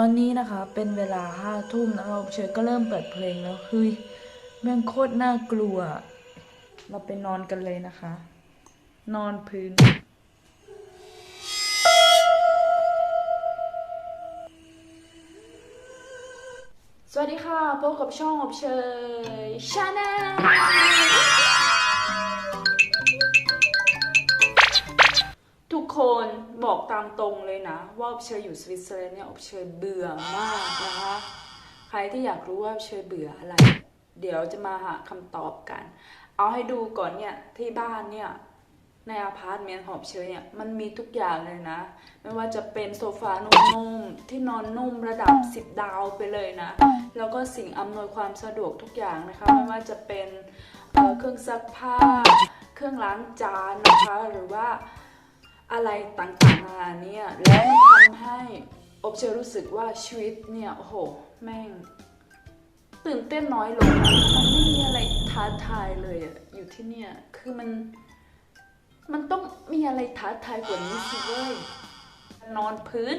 อนนี้นะคะเป็นเวลาห้าทุ่มนะคะเชยก็เริ่มเปิดเพลงแล้วเฮ้ยแม่งโคตรน่ากลัว เราไปนอนกันเลยนะคะ นอนพื้น สวัสดีค่ะพบกับช่องอบเชยชาแนล บอกตามตรงเลยนะ ว่าอบเชยอยู่สวิตเซอร์แลนด์เนี่ยอบเชยเบื่อมากนะคะ ใครที่อยากรู้ว่าอบเชยเบื่ออะไร เดี๋ยวจะมาหาคำตอบกัน เอาให้ดูก่อนเนี่ยที่บ้านเนี่ยในอพาร์ตเมนต์ของอบเชยเนี่ยมันมีทุกอย่างเลยนะ ไม่ว่าจะเป็นโซฟานุ่มๆที่นอนนุ่มระดับ 10 ดาวไปเลยนะ แล้วก็สิ่งอำนวยความสะดวกทุกอย่างนะคะ ไม่ว่าจะเป็นเเครื่องซักผ้า เครื่องล้างจานนะคะหรือว่า อะไรต่างๆนานาเนี่ยแล้วมันทำให้อบเชยรู้สึกว่าชีวิตเนี่ยโอ้โหแม่ง ตื่นเต้นน้อยลงมันไม่มีอะไรท้าทายเลยอะอยู่ที่เนี่ยคือมัน มันต้องมีอะไรท้าทายกว่านี้สิเว้ยนอนพื้น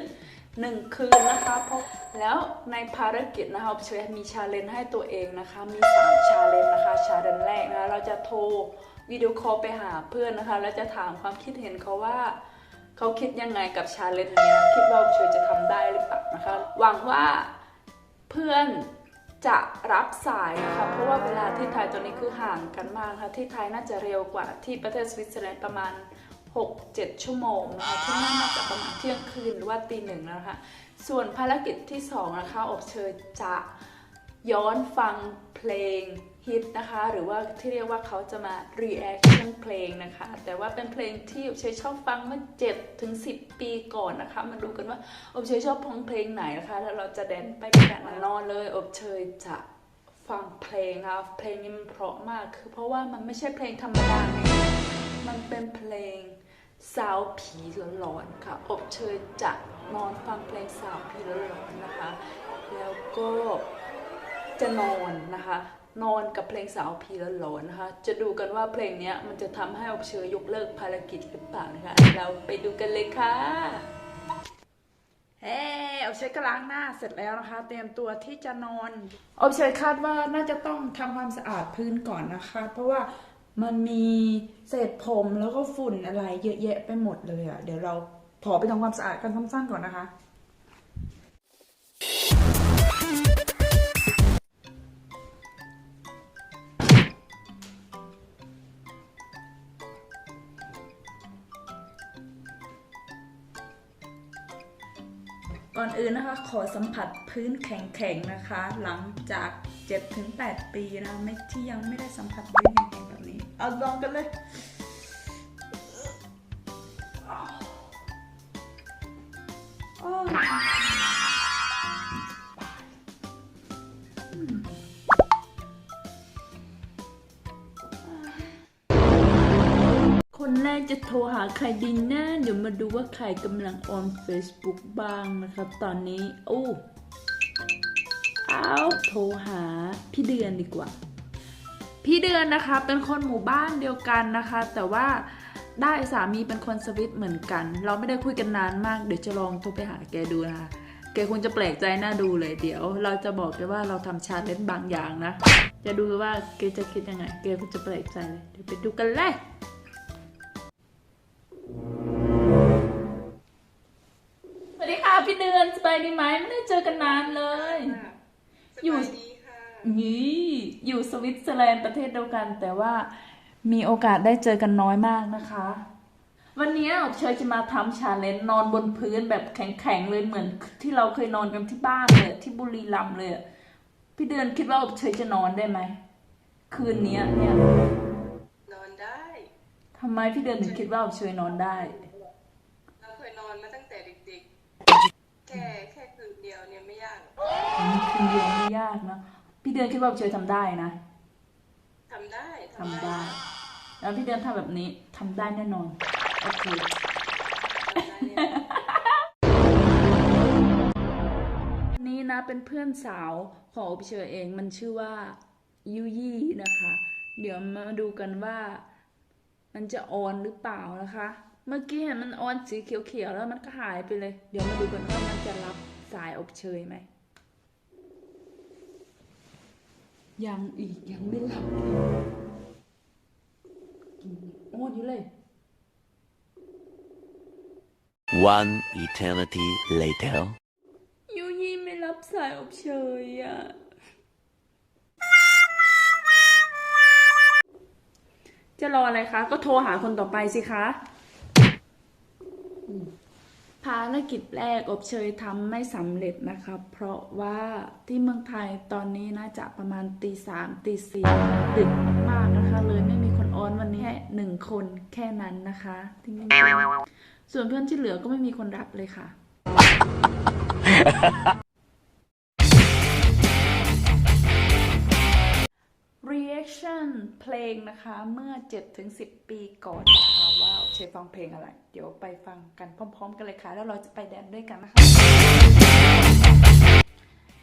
หนึ่งคืนนะคะเพราะแล้วในภารกิจนะคะเชยมีชาเลนจ์ให้ตัวเองนะคะ มี3ชาเลนจ์นะคะชาเลนจ์แรกนะคะเราจะโทร วิดีโอคอลไปหาเพื่อนนะคะ แล้วจะถามความคิดเห็นเขาว่า เขาคิดยังไงกับชาเลนจ์นี้คิดว่าเชยจะทำได้หรือเปล่านะคะ หวังว่าเพื่อนจะรับสายนะคะเพราะว่าเวลาที่ไทยตอนนี้คือห่างกันมากค่ะที่ไทยน่าจะเร็วกว่าที่ประเทศสวิตเซอร์แลนด์ประมาณ 6-7 ชั่วโมงนะคะที่นั่นน่าจะประมาณเที่ยงคืนหรือว่าตีหนึ่งแล้วนะคะ ส่วนภารกิจที่สองนะคะอบเชยจะย้อนฟังเพลง ฮิตนะคะ หรือว่าที่เรียกว่าเขาจะมา reaction เพลงนะคะ แต่ว่าเป็นเพลงที่อบเชยชอบฟังเมื่อ7ถึง10 ปีก่อนนะคะ มาดูกันว่าอบเชยชอบฟังเพลงไหนนะคะ แล้วเราจะแดนไปกันนอนเลย อบเชยจะฟังเพลงนะคะเพลงนี้มันเพราะมาก คือเพราะว่ามันไม่ใช่เพลงธรรมดาไงมันเป็นเพลงสาวผีหลอนๆค่ะ อบเชยจะนอนฟังเพลงสาวผีหลอนๆนะคะ แล้วก็จะนอนนะคะ นอนกับเพลงสาวผีหลอนๆนะคะ จะดูกันว่าเพลงเนี้ยมันจะทำให้อบเชยยกเลิกภารกิจหรือเปล่านะคะ เราไปดูกันเลยค่ะ เฮ้อบเชยก็ล้างหน้าเสร็จแล้วนะคะ เตรียมตัวที่จะนอน อบเชยคาดว่าน่าจะต้องทำความสะอาดพื้นก่อนนะคะ เพราะว่ามันมีเศษผมแล้วก็ฝุ่นอะไรเยอะแยะไปหมดเลยอะ่ะ เดี๋ยวเราขอไปทำความสะอาดกันสั้นๆก่อนนะคะ ก่อนอื่นนะคะขอสัมผัสพื้นแข็งๆนะคะ หลังจาก 7-8 ปีนะไม่ที่ยังไม่ได้สัมผัสพื้นแข็งๆแบบนี้ เอาลองกันเลย นแรกจะโทรหาใครดีนะเดี๋ยวมาดูว่าใครกำลังออน Facebook บ้างนะครับ ตอนนี้โอ้เอาโทรหาพี่เดือนดีกว่า พี่เดือนนะคะเป็นคนหมู่บ้านเดียวกันนะคะ แต่ว่าได้สามีเป็นคนสวิตเหมือนกัน เราไม่ได้คุยกันนานมากเดี๋ยวจะลองโทรไปหาแกดูนะคะแกคงจะแปลกใจน่าดูเลยเดี๋ยว เราจะบอกแกว่าเราทำชาเลนจ์บางอย่างนะ จะดูว่าแกจะคิดยังไงแกคงจะแปลกใจเลยเดี๋ยวไปดูกันเลย พี่เดือนสบายดีไหมไม่ได้เจอกันนานเลยสอยู่บายดีค่ะนี่อยู่สวิตเซอร์แลนด์ประเทศเดียวกัน แต่ว่ามีโอกาสได้เจอกันน้อยมากนะคะ วันนี้อบเชยจะมาทำชาเลนจ์นอนบนพื้นแบบแข็งๆเลยเหมือนที่เราเคยนอนกันที่บ้านเลยที่บุรีรัมย์เลยอะพี่เดือนคิดว่าอบเชยจะนอนได้ไหมคืนนี้เนี่ยนอนได้ทำไมพี่เดือนถึงคิดว่าอบเชยนอนได้ เราเคยนอนมาตั้งแต่เด็กๆ แค่แค่คืนเดียวเนี่ยไม่ยากหรอกอืมคืนเดียวไม่ยากนะพี่เดือนคิดว่าอบเชยทำได้นะทำได้ทำได้ แล้วพี่เดือนทำแบบนี้ทำได้แน่นอนโอเค ทำได้เนี่ยอันนี้นะเป็นเพื่อนสาวของอบเชยเองมันชื่อว่ายูยี่นะคะ เดี๋ยวมาดูกันว่ามันจะออนหรือเปล่านะคะ เมื่อกี้เห็นมันออนสีเขียวๆแล้วมันก็หายไปเลย เดี๋ยวมาดูกันว่ามันจะรับสายอบเชยไหม ยังอีกยังไม่หลับเลยกินอ้วนอยู่เลย One eternity later. ยูยี่ไม่รับสายอบเชยอะจะรออะไรคะ ก็โทรหาคนต่อไปสิคะอืม ภารกิจแรกอบเชยทำไม่สำเร็จนะคะเพราะว่าที่เมืองไทยตอนนี้น่าจะประมาณตีสามตีสี่ดึกมากนะคะ เลยไม่มีคนออนวันนี้แค่หนึ่งคนแค่นั้นนะคะที่ไม่มีส่วนเพื่อนที่เหลือก็ไม่มีคนรับเลยค่ะ reaction เพลงนะคะเมื่อ 7-10 ปีก่อนนะคะว่า ชฟฟังเพลงอะไร เดี๋ยวไปฟังกันพร้อม ๆ กันเลยค่ะ แล้วเราจะไปแดนด้วยกันนะคะ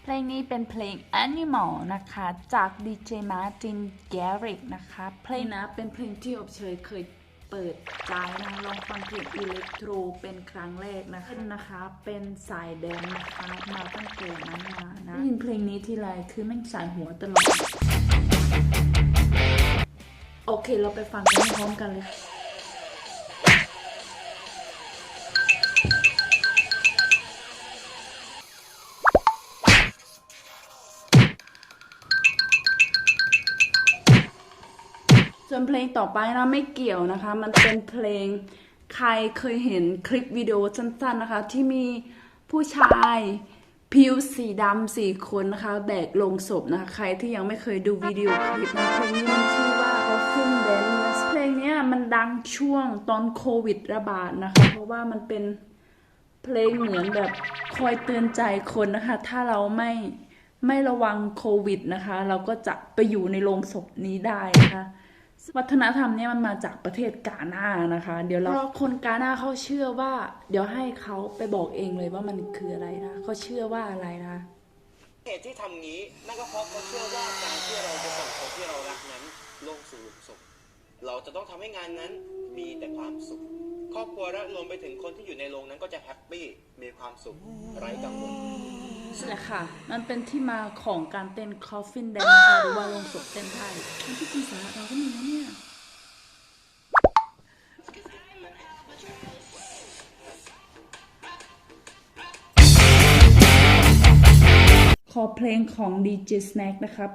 เพลงนี้เป็นเพลง Animal นะคะ จากดีเจมาร์ตินแกริกนะคะ เพลงนะเป็นเพลงที่อบเชยเคยเปิดใจนะลองฟังเพลงอิเล็กโทรเป็นครั้งแรกนะคะนะคะ เป็นสายแดนนะคะมาตั้งแต่นั้นมานะได้ยินเพลงนี้ทีไรคือแม่งสายหัวตลอด โอเคเราไปฟังกันพร้อมกันเลย วนเพลงต่อไปนะไม่เกี่ยวนะคะ มันเป็นเพลงใครเคยเห็นคลิปวิดีโอสั้นๆนะคะ ที่มีผู้ชายผิวสีดำสี่คนนะคะ แบกลงศพนะคะใครที่ยังไม่เคยดูวิดีโอคลิปนะเพลงนี้มันชื่อว่า o f f i n Dance เพลงนี้มันดังช่วงตอนโควิดระบาดนะคะ เพราะว่ามันเป็นเพลงเหมือนแบบคอยเตือนใจคนนะคะ ถ้าเราไม่ไม่ระวังโควิดนะคะ เราก็จะไปอยู่ในโรงศพนี้ได้นะคะ วัฒนธรรมเนี่ยมันมาจากประเทศกาหน้านะคะ เดี๋ยวเราเพราะคนกาหน้าเขาเชื่อว่า เดี๋ยวให้เขาไปบอกเองเลยว่ามันคืออะไรนะเขาเชื่อว่าอะไรนะเหตุที่ทำงี้นั่นก็เพราะเขาเชื่อว่าการที่เราจะส่งคนที่เรารักนั้นลงสู่หลุมศพเราจะต้องทำให้งานนั้นมีแต่ความสุข ครอบครัวและรวมไปถึงคนที่อยู่ในโรงนั้นก็จะแฮปปี้มีความสุขไร้กังวล นั่นแหละค่ะ มันเป็นที่มาของการเต้น coffin dance นะคะหรือว่าลงศพเต้นไทยมันที่จริงสาระเราก็มีนะเนี่ย ขอเพลงของ DJ Snack นะครับ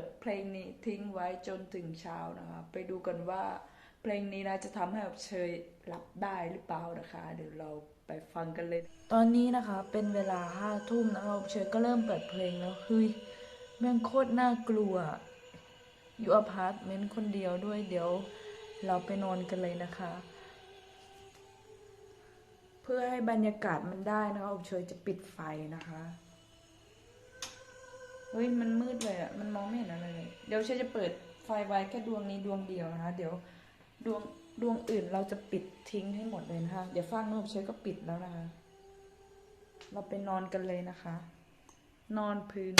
ดเพลงนี้ทิ้งไว้จนถึงเช้านะคะ ไปดูกันว่าเพลงนี้นะจะทำให้แบบเชยหลับได้หรือเปล่านะคะ เดี๋ยวเราไปฟังกันเลย ตอนนี้นะคะเป็นเวลาห้าทุ่มนะคะเชยก็เริ่มเปิดเพลงแล้วเฮ้ยแม่งโคตรน่ากลัว อยู่อพาร์ตเมนต์คนเดียวด้วยเดี๋ยวเราไปนอนกันเลยนะคะ เพื่อให้บรรยากาศมันได้นะคะอบเชยจะปิดไฟนะคะ เฮ้ยมันมืดเลยอะมันมองไม่เห็นอะไรเลย เดี๋ยวฉันจะเปิดไฟไว้แค่ดวงนี้ดวงเดียวนะคะ เดี๋ยวดวงดวงอื่นเราจะปิดทิ้งให้หมดเลยนะคะ เดี๋ยวฟางนู้นฉันก็ปิดแล้วนะคะ เราไปนอนกันเลยนะคะ นอนพื้น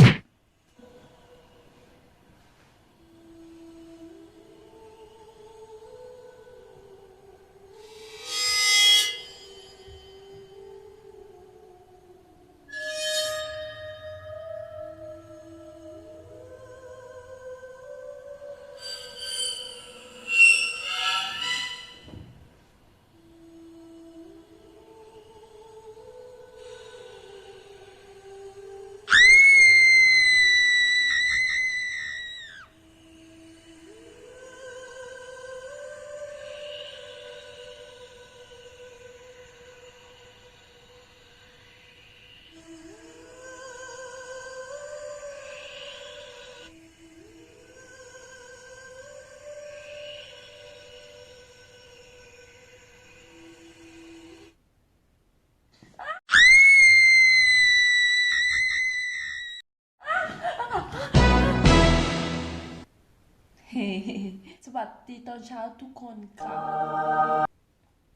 วัสดีตอนเช้าทุกคนค่ะ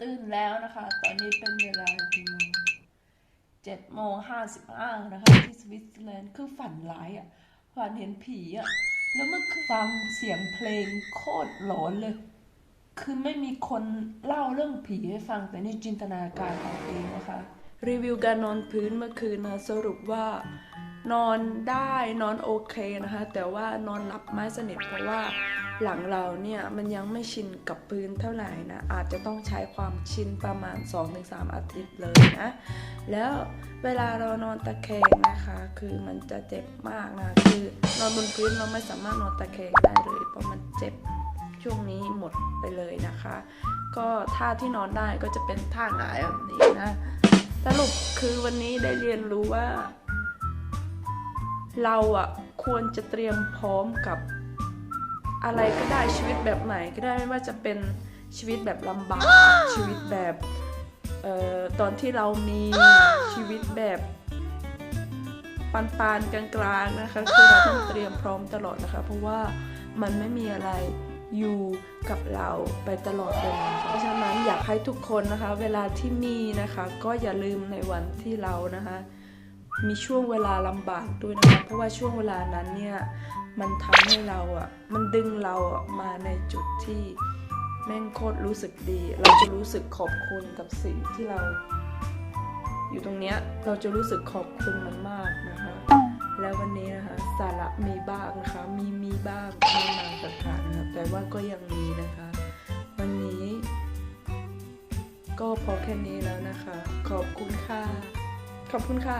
ตื่นแล้วนะคะ ตอนนี้เป็นเวลากี่โมงเจ็ดโมงห้าสิบห้านะคะ ที่สวิตเซอร์แลนด์คือฝันร้ายอะ ฝันเห็นผีอะ แล้วเมื่อคืนฟังเสียงเพลงโคตรหลอนเลย คือไม่มีคนเล่าเรื่องผีให้ฟังแต่นี่จินตนาการเอาเองนะคะ รีวิวการนอนพื้นเมื่อคืนนะสรุปว่านอนได้นอนโอเคนะคะ แต่ว่านอนหลับไม่สนิทเพราะว่า หลังเราเนี่ยมันยังไม่ชินกับพื้นเท่าไหร่นะ อาจจะต้องใช้ความชินประมาณ 2-3 อาทิตย์เลยนะ แล้วเวลาเรานอนตะแคงนะคะ คือมันจะเจ็บมากนะคือนอนบนพื้นเราไม่สามารถนอนตะแคงได้เลย เพราะมันเจ็บช่วงนี้หมดไปเลยนะคะ ก็ท่าที่นอนได้ก็จะเป็นท่าหงายแบบนี้นะสรุปคือวันนี้ได้เรียนรู้ว่า เราอะควรจะเตรียมพร้อมกับ อะไรก็ได้ชีวิตแบบไหนก็ได้ไม่ว่าจะเป็นชีวิตแบบลำบากชีวิตแบบเอ่อตอนที่เรามีชีวิตแบบปานปานๆกลางๆนะคะคือเราต้องเตรียมพร้อมตลอดนะคะ เพราะว่ามันไม่มีอะไรอยู่กับเราไปตลอดเวลาเพราะฉะนั้นอยากให้ทุกคนนะคะ เวลาที่มีนะคะ ก็อย่าลืมในวันที่เรานะคะ มีช่วงเวลาลำบากด้วยนะคะ เพราะว่าช่วงเวลานั้นเนี่ยมันทำให้เราอะ มันดึงเราอะมาในจุดที่แม่งโคตรรู้สึกดี เราจะรู้สึกขอบคุณกับสิ่งที่เรา อยู่ตรงเนี้ยเราจะรู้สึกขอบคุณมันมากนะคะ แล้ววันนี้นะคะสาระมีบ้างนะคะ มีมีบ้างไม่มาสักขานะคะแต่ว่าก็ยังมีนะคะ วันนี้ ก็พอแค่นี้แล้วนะคะ ขอบคุณค่ะ ขอบคุณค่ะ